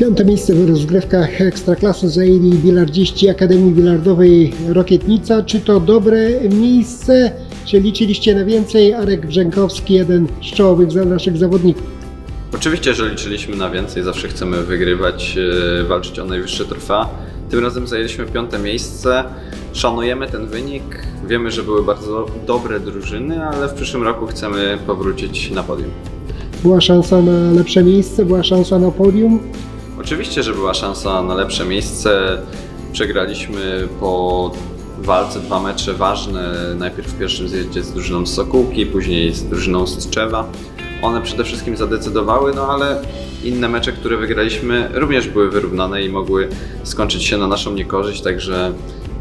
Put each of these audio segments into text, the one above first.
Piąte miejsce w rozgrywkach Ekstraklasy zajęli bilardziści Akademii Bilardowej Rokietnica. Czy to dobre miejsce? Czy liczyliście na więcej? Arek Brzękowski, jeden z czołowych za naszych zawodników. Oczywiście, że liczyliśmy na więcej, zawsze chcemy wygrywać, e, walczyć o najwyższe trofea. Tym razem zajęliśmy piąte miejsce. Szanujemy ten wynik. Wiemy, że były bardzo dobre drużyny, ale w przyszłym roku chcemy powrócić na podium. Była szansa na lepsze miejsce, była szansa na podium. Oczywiście, że była szansa na lepsze miejsce. Przegraliśmy po walce dwa mecze ważne. Najpierw w pierwszym zjeździe z drużyną z Sokółki, później z drużyną z. One przede wszystkim zadecydowały, no ale inne mecze, które wygraliśmy, również były wyrównane i mogły skończyć się na naszą niekorzyść, także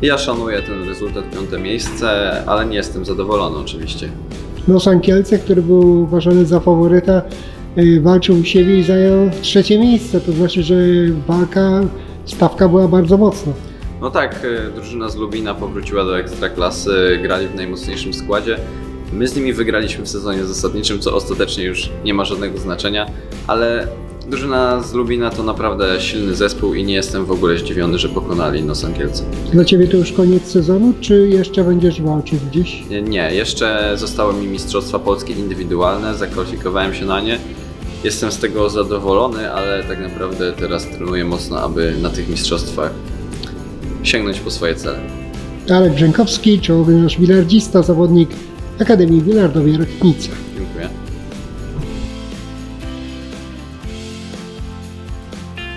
ja szanuję ten rezultat, piąte miejsce, ale nie jestem zadowolony oczywiście. Nosan Kielce, który był uważany za faworyta, walczył u siebie i zajął trzecie miejsce. To znaczy, że walka, stawka była bardzo mocna. No tak, y, drużyna z Lubina powróciła do Ekstraklasy, grali w najmocniejszym składzie. My z nimi wygraliśmy w sezonie zasadniczym, co ostatecznie już nie ma żadnego znaczenia, ale drużyna z Lubina to naprawdę silny zespół i nie jestem w ogóle zdziwiony, że pokonali Kielce. Dla Ciebie to już koniec sezonu, czy jeszcze będziesz walczył gdzieś? Nie, Nie, jeszcze zostały mi Mistrzostwa Polskie indywidualne, zakwalifikowałem się na nie. Jestem z tego zadowolony, ale tak naprawdę teraz trenuję mocno, aby na tych mistrzostwach sięgnąć po swoje cele. Arek Brzękowski, czołowy nasz bilardzista, zawodnik Akademii Bilardowej Rokietnica.